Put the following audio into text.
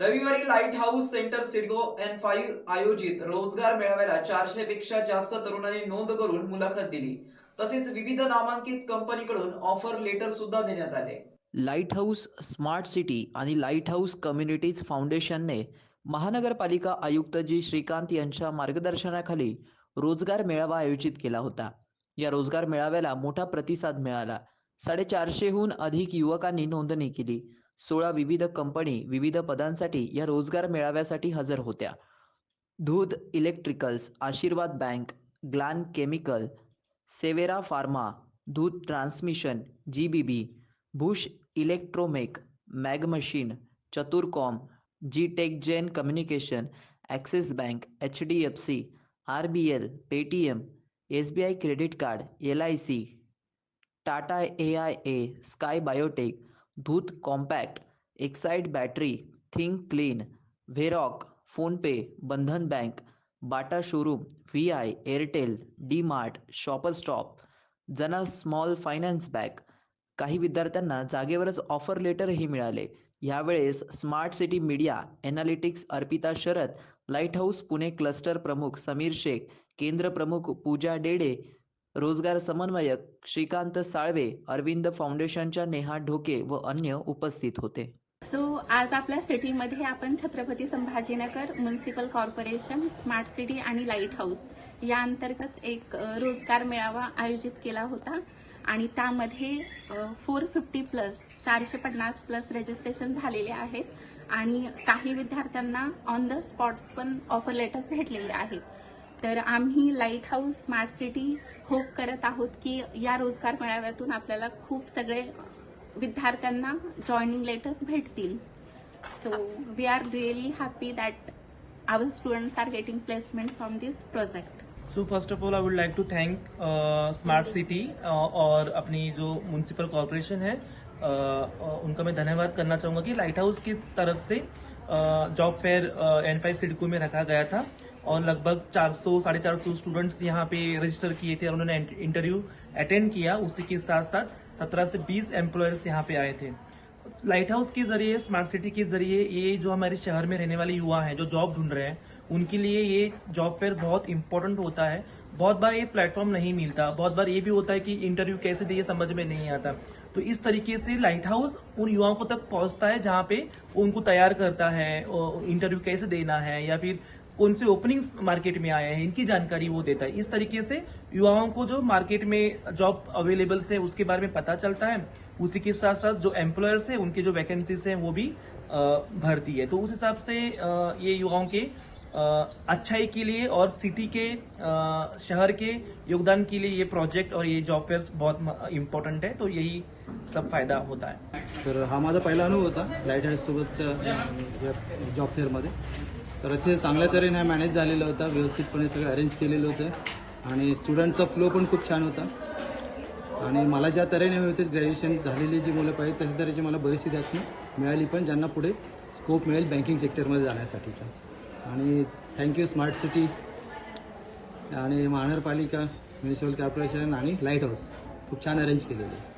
रविवारी light house centre CIDCO N five आयोजित रोजगार मेळाव्याला चारशे पेक्षा जास्त तरुणांनी नोंद करून मुलाखत दिली. तसेच विविध नामांकित कंपनीकडून ऑफर लेटर सुद्धा देण्यात आले. लाइट हाऊस स्मार्ट सिटी आणि लाइट हाऊस कम्युनिटीज फाउंडेशनने महानगरपालिका आयुक्त जी श्रीकांत यांच्या मार्गदर्शनाखाली रोजगार मेळावा आयोजित केला होता. या रोजगार मेळाव्याला मोठा प्रतिसाद मिळाला. साडेचारशेहून अधिक युवकांनी नोंदणी केली. सोळा विविध कंपनी विविध पदांसाठी या रोज़गार मेळाव्यासाठी हजर होत्या. Dhoot electricals, Ashirwad bank, Glen chemical, Savera pharma Dhoot transmission, G B B, Bush electromech, mag machine, Chaturcom, G tech gen communication, Axis bank, H D F C, R B L, Paytm, S B I credit card, L I C, Tata A I A, sky biotech Dhoot compact Exide battery think clean Varroc PhonePe Bandhan bank Bata showroom V I Airtel D mart shopper stop Jana small finance bank. काही विद्यार्थ्यांना जागेवरच offer लेटरही मिळाले. यावेळेस smart city media analytics Arpita Sharad light house Pune cluster प्रमुख समीर शेख केंद्र प्रमुख पूजा डेडे रोजगार समन्वयक श्रीकांत साळवे अरविंद फाउंडेशनच्या नेहा ढोके व अन्य उपस्थित होते. सो आज आपल्या सिटीमध्ये आपण Chhatrapati Sambhajinagar municipal corporation smart city आणि लाइट हाऊस या अंतर्गत एक रोजगार मेळावा आयोजित केला होता. आणि त्यामध्ये फोर फिफ्टी प्लस चारशे पन्नास प्लस रजिस्ट्रेशन झालेले आहेत. आणि काही विद्यार्थ्यांना ऑन द स्पॉट्स पण ऑफर लेटर्स भेटलेले आहेत. तर आम्ही light house smart city hope करत आहोत की या रोजगार मेळाव्यातून आपल्याला खूप सगळे विद्यार्थ्यांना जॉईनिंग लेटर्स भेटतील. So we are really happy that our students are getting placement from this project so first of all I would like to thank smart city और अपनी जो म्यूनसिपल कॉरपोरेशन है uh, uh, उनका मैं धन्यवाद करना चाहूँगा कि लाइट हाउस की तरफ़ से job fair N five CIDCO में रखा गया था और लगभग 400 साढ़े चार सौ स्टूडेंट्स यहाँ पे रजिस्टर किए थे और उन्होंने इंटरव्यू अटेंड किया। उसी के साथ साथ 17 से 20 एम्प्लॉयर्स यहाँ पे आए थे। लाइट हाउस के ज़रिए स्मार्ट सिटी के ज़रिए ये जो हमारे शहर में रहने वाले युवा हैं जो जॉब ढूंढ रहे हैं उनके लिए ये जॉब फेयर बहुत इंपॉर्टेंट होता है। बहुत बार ये प्लेटफॉर्म नहीं मिलता। बहुत बार ये भी होता है कि इंटरव्यू कैसे दिए समझ में नहीं आता। तो इस तरीके से लाइट हाउस उन युवाओं को तक पहुँचता है, जहाँ पे उनको तैयार करता है इंटरव्यू कैसे देना है या फिर कौन से ओपनिंग्स मार्केट में आए हैं, इनकी जानकारी वो देता है। इस तरीके से युवाओं को जो मार्केट में जॉब अवेलेबल है उसके बारे में पता चलता है, उसी के साथ साथ जो एम्प्लॉयर्स है, उनके जो वैकेंसीज हैं, वो भी भरती है। तो उस हिसाब से ये युवाओं के अच्छाई के लिए और सिटी के शहर के योगदान के लिए ये प्रोजेक्ट और ये जॉब फेयर बहुत इम्पॉर्टंट है तो यही सब फायदा होता है। तर हा माझा पहिला अनुभव होता लाइट हाऊससोबतच्या जॉब फेअरमध्ये तर असे चांगल्या तऱ्हेने मॅनेज झालेला होता व्यवस्थितपणे सगळं अरेंज केलेलं होतं. आणि स्टुडंटचा फ्लो पण खूप छान होता. आणि मला ज्या तऱ्हेने होते ग्रॅज्युएशन झालेली जी मुलं पाहिजे तशा तऱ्हेची मला बरीचशी त्यातनं मिळाली पण ज्यांना पुढे स्कोप मिळेल बँकिंग सेक्टरमध्ये जाण्यासाठीचा. आणि थँक्यू स्मार्ट सिटी आणि महानगरपालिका म्युन्सिपल कॉर्पोरेशन आणि लाइट हाऊस खूप छान अरेंज केलेलं आहे.